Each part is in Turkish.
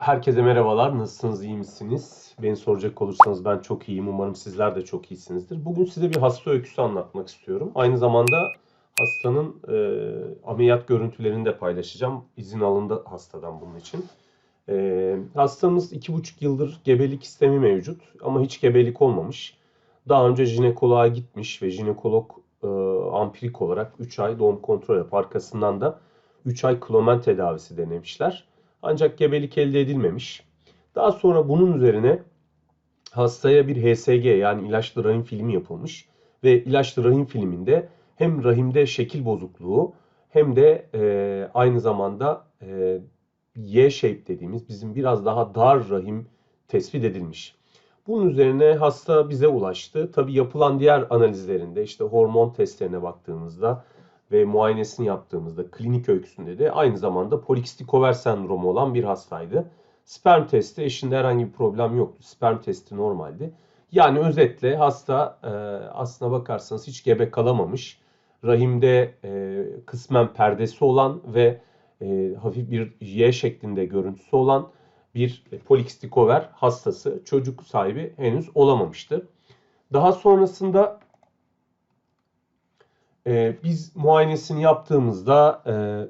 Herkese merhabalar. Nasılsınız, iyi misiniz? Beni soracak olursanız ben çok iyiyim. Umarım sizler de çok iyisinizdir. Bugün size bir hasta öyküsü anlatmak istiyorum. Aynı zamanda hastanın e, ameliyat görüntülerini de paylaşacağım. İzin alındı hastadan bunun için. E, hastamız iki buçuk yıldır gebelik istemi mevcut ama hiç gebelik olmamış. Daha önce jinekoloğa gitmiş ve jinekolog e, ampirik olarak 3 ay doğum kontrol yapıp arkasından da 3 ay klomen tedavisi denemişler. Ancak gebelik elde edilmemiş. Daha sonra bunun üzerine hastaya bir HSG yani ilaçlı rahim filmi yapılmış ve ilaçlı rahim filminde hem rahimde şekil bozukluğu hem de e, aynı zamanda e, Y-shape dediğimiz bizim biraz daha dar rahim tespit edilmiş. Bunun üzerine hasta bize ulaştı. Tabii yapılan diğer analizlerinde işte hormon testlerine baktığımızda ve muayenesini yaptığımızda klinik öyküsünde de aynı zamanda polikistik over sendromu olan bir hastaydı. Sperm testi eşinde herhangi bir problem yoktu. Sperm testi normaldi. Yani özetle hasta e, aslına bakarsanız hiç gebe kalamamış. Rahimde e, kısmen perdesi olan ve e, hafif bir Y şeklinde görüntüsü olan bir polikistik over hastası çocuk sahibi henüz olamamıştı. Daha sonrasında e, biz muayenesini yaptığımızda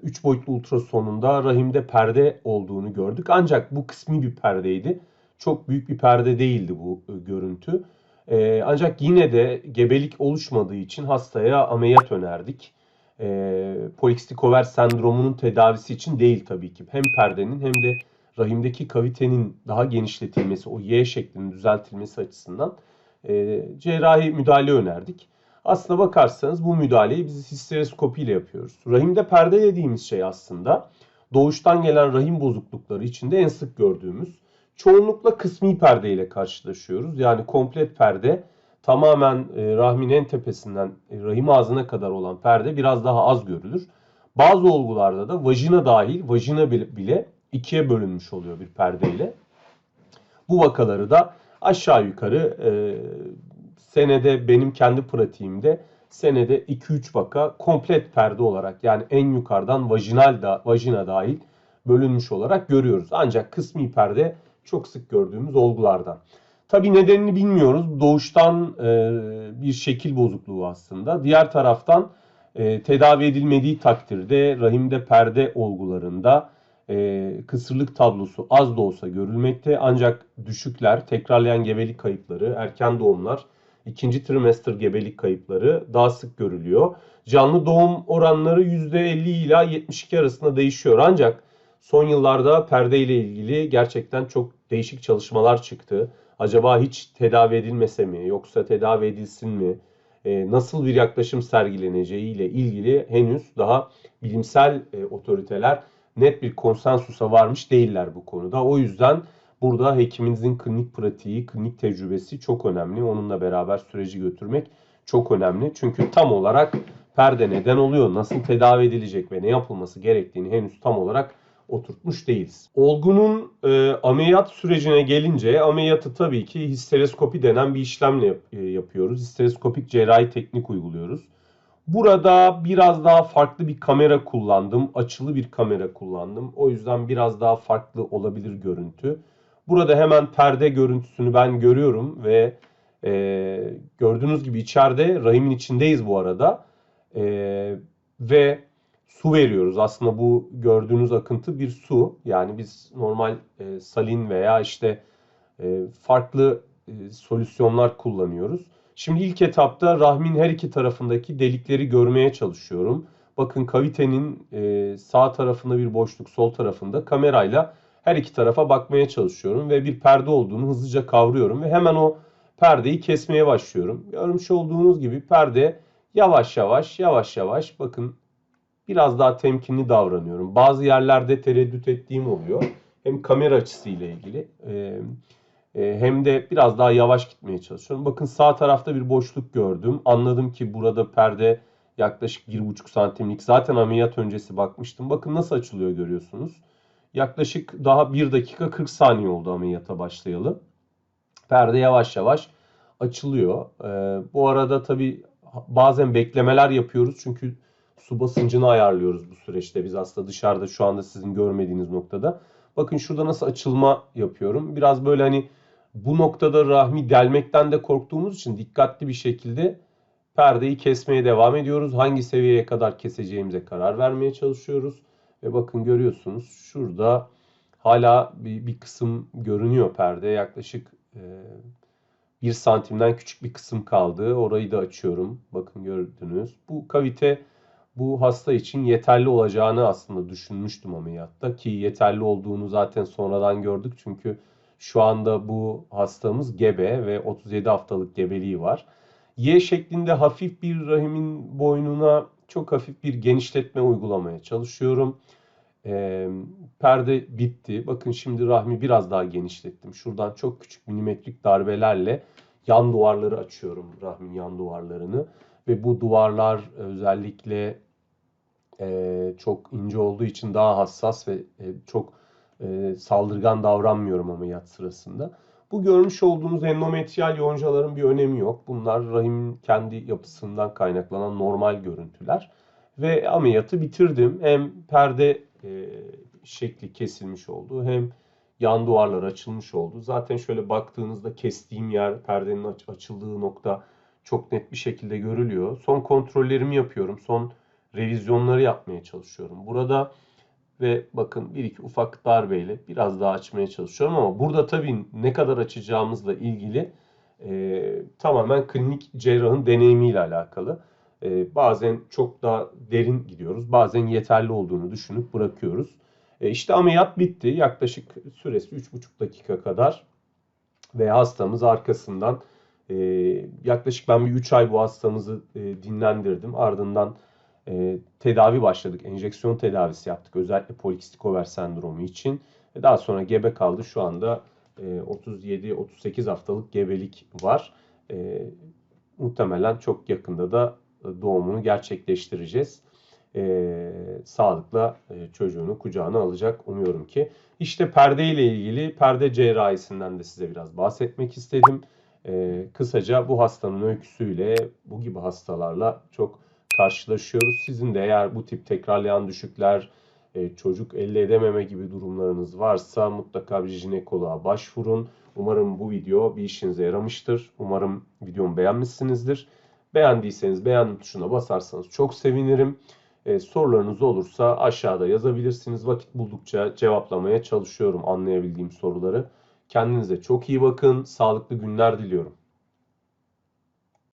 3 e, boyutlu ultrasonunda rahimde perde olduğunu gördük. Ancak bu kısmi bir perdeydi. Çok büyük bir perde değildi bu e, görüntü. E, ancak yine de gebelik oluşmadığı için hastaya ameliyat önerdik. E, polikistik over sendromunun tedavisi için değil tabii ki. Hem perdenin hem de rahimdeki kavitenin daha genişletilmesi, o Y şeklinin düzeltilmesi açısından e, cerrahi müdahale önerdik. Aslına bakarsanız bu müdahaleyi biz histeroskopi ile yapıyoruz. Rahimde perde dediğimiz şey aslında doğuştan gelen rahim bozuklukları içinde en sık gördüğümüz çoğunlukla kısmi perde ile karşılaşıyoruz. Yani komplet perde tamamen e, rahmin en tepesinden e, rahim ağzına kadar olan perde biraz daha az görülür. Bazı olgularda da vajina dahil vajina bile ikiye bölünmüş oluyor bir perdeyle. Bu vakaları da aşağı yukarı e, senede benim kendi pratiğimde senede 2-3 vaka komplet perde olarak yani en yukarıdan vajinal da, vajina dahil bölünmüş olarak görüyoruz. Ancak kısmi perde çok sık gördüğümüz olgulardan. Tabi nedenini bilmiyoruz. Doğuştan e, bir şekil bozukluğu aslında. Diğer taraftan e, tedavi edilmediği takdirde rahimde perde olgularında e, kısırlık tablosu az da olsa görülmekte. Ancak düşükler, tekrarlayan gebelik kayıpları, erken doğumlar, ikinci trimester gebelik kayıpları daha sık görülüyor. Canlı doğum oranları %50 ila 72 arasında değişiyor. Ancak son yıllarda perde ile ilgili gerçekten çok değişik çalışmalar çıktı. Acaba hiç tedavi edilmese mi yoksa tedavi edilsin mi? E, nasıl bir yaklaşım sergileneceği ile ilgili henüz daha bilimsel e, otoriteler net bir konsensusa varmış değiller bu konuda. O yüzden burada hekiminizin klinik pratiği, klinik tecrübesi çok önemli. Onunla beraber süreci götürmek çok önemli. Çünkü tam olarak perde neden oluyor, nasıl tedavi edilecek ve ne yapılması gerektiğini henüz tam olarak oturtmuş değiliz. Olgunun e, ameliyat sürecine gelince ameliyatı tabii ki histeroskopi denen bir işlemle yap- e, yapıyoruz. Histeroskopik cerrahi teknik uyguluyoruz. Burada biraz daha farklı bir kamera kullandım. Açılı bir kamera kullandım. O yüzden biraz daha farklı olabilir görüntü. Burada hemen perde görüntüsünü ben görüyorum ve e, gördüğünüz gibi içeride rahimin içindeyiz bu arada. E, ve su veriyoruz. Aslında bu gördüğünüz akıntı bir su. Yani biz normal e, salin veya işte e, farklı e, solüsyonlar kullanıyoruz. Şimdi ilk etapta rahmin her iki tarafındaki delikleri görmeye çalışıyorum. Bakın kavitenin e, sağ tarafında bir boşluk, sol tarafında kamerayla her iki tarafa bakmaya çalışıyorum ve bir perde olduğunu hızlıca kavruyorum ve hemen o perdeyi kesmeye başlıyorum. Görmüş olduğunuz gibi perde yavaş yavaş yavaş yavaş bakın biraz daha temkinli davranıyorum. Bazı yerlerde tereddüt ettiğim oluyor. Hem kamera açısı ile ilgili e, e, hem de biraz daha yavaş gitmeye çalışıyorum. Bakın sağ tarafta bir boşluk gördüm. Anladım ki burada perde yaklaşık 1,5 santimlik. Zaten ameliyat öncesi bakmıştım. Bakın nasıl açılıyor görüyorsunuz. Yaklaşık daha 1 dakika 40 saniye oldu ameliyata başlayalı. Perde yavaş yavaş açılıyor. Ee, bu arada tabii bazen beklemeler yapıyoruz. Çünkü su basıncını ayarlıyoruz bu süreçte. Biz aslında dışarıda şu anda sizin görmediğiniz noktada. Bakın şurada nasıl açılma yapıyorum. Biraz böyle hani bu noktada rahmi delmekten de korktuğumuz için dikkatli bir şekilde perdeyi kesmeye devam ediyoruz. Hangi seviyeye kadar keseceğimize karar vermeye çalışıyoruz. Ve bakın görüyorsunuz şurada hala bir, bir kısım görünüyor perde. Yaklaşık e, 1 santimden küçük bir kısım kaldı. Orayı da açıyorum. Bakın gördünüz. Bu kavite bu hasta için yeterli olacağını aslında düşünmüştüm ameliyatta ki yeterli olduğunu zaten sonradan gördük. Çünkü şu anda bu hastamız gebe ve 37 haftalık gebeliği var. Y şeklinde hafif bir rahimin boynuna çok hafif bir genişletme uygulamaya çalışıyorum. Ee, perde bitti. Bakın şimdi rahmi biraz daha genişlettim. Şuradan çok küçük milimetrik darbelerle yan duvarları açıyorum. Rahmin yan duvarlarını. Ve bu duvarlar özellikle e, çok ince olduğu için daha hassas ve e, çok e, saldırgan davranmıyorum ameliyat sırasında. Bu görmüş olduğunuz endometriyal yoncaların bir önemi yok. Bunlar rahimin kendi yapısından kaynaklanan normal görüntüler. Ve ameliyatı bitirdim. Hem perde e, şekli kesilmiş oldu hem yan duvarlar açılmış oldu. Zaten şöyle baktığınızda kestiğim yer, perdenin aç- açıldığı nokta çok net bir şekilde görülüyor. Son kontrollerimi yapıyorum. Son revizyonları yapmaya çalışıyorum. Burada ve bakın bir iki ufak darbeyle biraz daha açmaya çalışıyorum ama burada tabii ne kadar açacağımızla ilgili e, tamamen klinik cerrahın deneyimiyle alakalı. E, bazen çok daha derin gidiyoruz. Bazen yeterli olduğunu düşünüp bırakıyoruz. E, işte ameliyat bitti. Yaklaşık süresi 3,5 dakika kadar ve hastamız arkasından e, yaklaşık ben bir 3 ay bu hastamızı e, dinlendirdim. Ardından e, tedavi başladık. Enjeksiyon tedavisi yaptık. Özellikle polikistik over sendromu için. Ve daha sonra gebe kaldı. Şu anda e, 37-38 haftalık gebelik var. E, muhtemelen çok yakında da doğumunu gerçekleştireceğiz. E, sağlıkla e, çocuğunu kucağına alacak umuyorum ki. İşte perde ile ilgili perde cerrahisinden de size biraz bahsetmek istedim. E, kısaca bu hastanın öyküsüyle bu gibi hastalarla çok karşılaşıyoruz. Sizin de eğer bu tip tekrarlayan düşükler, e, çocuk elde edememe gibi durumlarınız varsa mutlaka bir jinekoloğa başvurun. Umarım bu video bir işinize yaramıştır. Umarım videomu beğenmişsinizdir. Beğendiyseniz beğen tuşuna basarsanız çok sevinirim. E, sorularınız olursa aşağıda yazabilirsiniz. Vakit buldukça cevaplamaya çalışıyorum anlayabildiğim soruları. Kendinize çok iyi bakın. Sağlıklı günler diliyorum.